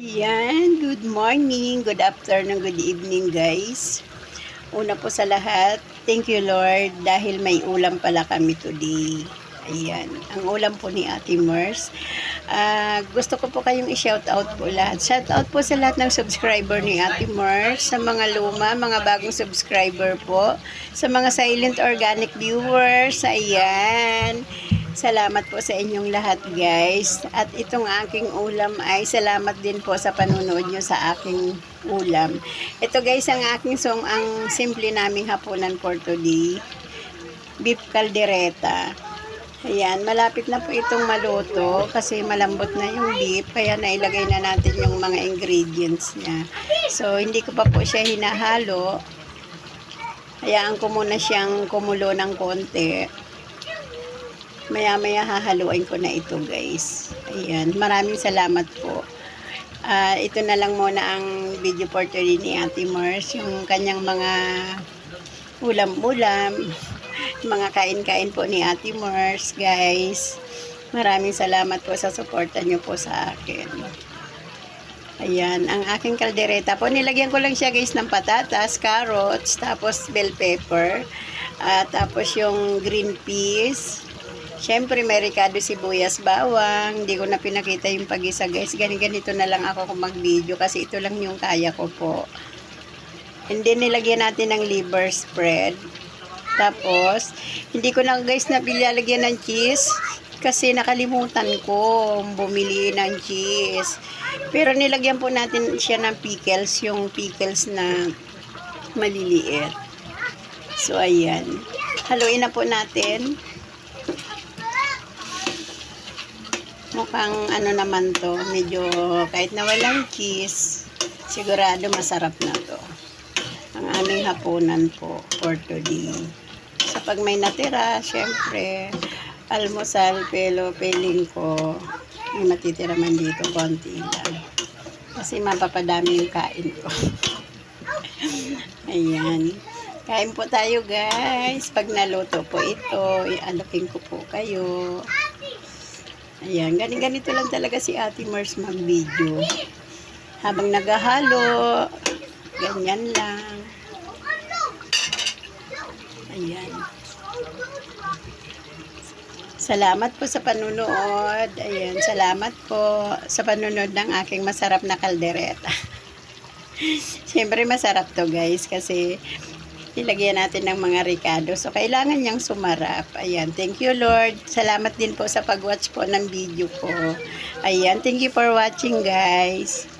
Ayan, good morning, good afternoon, good evening guys. Una po sa lahat, thank you Lord dahil may ulam pala kami today. Ayan, ang ulam po ni Ate Mers. Ah, gusto ko po kayong i-shout out po lahat. Shout out po sa lahat ng subscriber ni Ate Mers, sa mga luma, mga bagong subscriber po, sa mga silent organic viewers. Ayan. Salamat po sa inyong lahat guys. At itong aking ulam ay salamat din po sa panunood nyo sa aking ulam. Ito guys ang aking song, ang simple naming hapunan for today. Beef caldereta. Ayan, malapit na po itong maluto kasi malambot na yung beef kaya nailagay na natin yung mga ingredients niya. So, hindi ko pa po siya hinahalo. Hayaan ko muna siyang kumulo ng konti. Maya-maya hahaluin ko na ito guys. Ayan, maraming salamat po. Ah, ito na lang muna ang video for today ni Ate Mars. Yung kanyang mga ulam-ulam, mga kain-kain po ni Ate Mars, guys. Maraming salamat po sa suporta niyo po sa akin. Ayan, ang aking kaldereta po. Nilagyan ko lang siya guys ng patatas, carrots, tapos bell pepper, at tapos yung green peas, Siyempre, may ricado sibuyas bawang. Hindi ko na pinakita yung pag-isa, guys. Ganito na lang ako kung mag-video kasi ito lang yung kaya ko po. And then, nilagyan natin ng liver spread. Tapos, hindi ko na, guys, napilalagyan ng cheese kasi nakalimutan ko bumili ng cheese. Pero nilagyan po natin siya ng pickles, yung pickles na maliliit. So, ayan. Haluin na po natin. Mukhang ano naman to, medyo kahit na walang cheese, sigurado masarap na to. Ang aming hapunan po for today. Sa pag may natira, syempre, almusal, pelo, peling ko, may matitira man dito, konti lang. Kasi mapapadami yung kain ko. Ayan. Kain po tayo guys. Pag naluto po ito, ialokin ko po kayo. Ayan, ganito lang talaga si Ate Mars mag-video. Habang naghahalo, ganyan lang. Ayan. Salamat po sa panunood. Ayan, salamat po sa panunood ng aking masarap na kaldereta. Siyempre masarap to guys kasi Nilagyan natin ng mga ricado. So, kailangan niyang sumarap. Ayan. Thank you, Lord. Salamat din po sa pag-watch po ng video ko. Ayan. Thank you for watching, guys.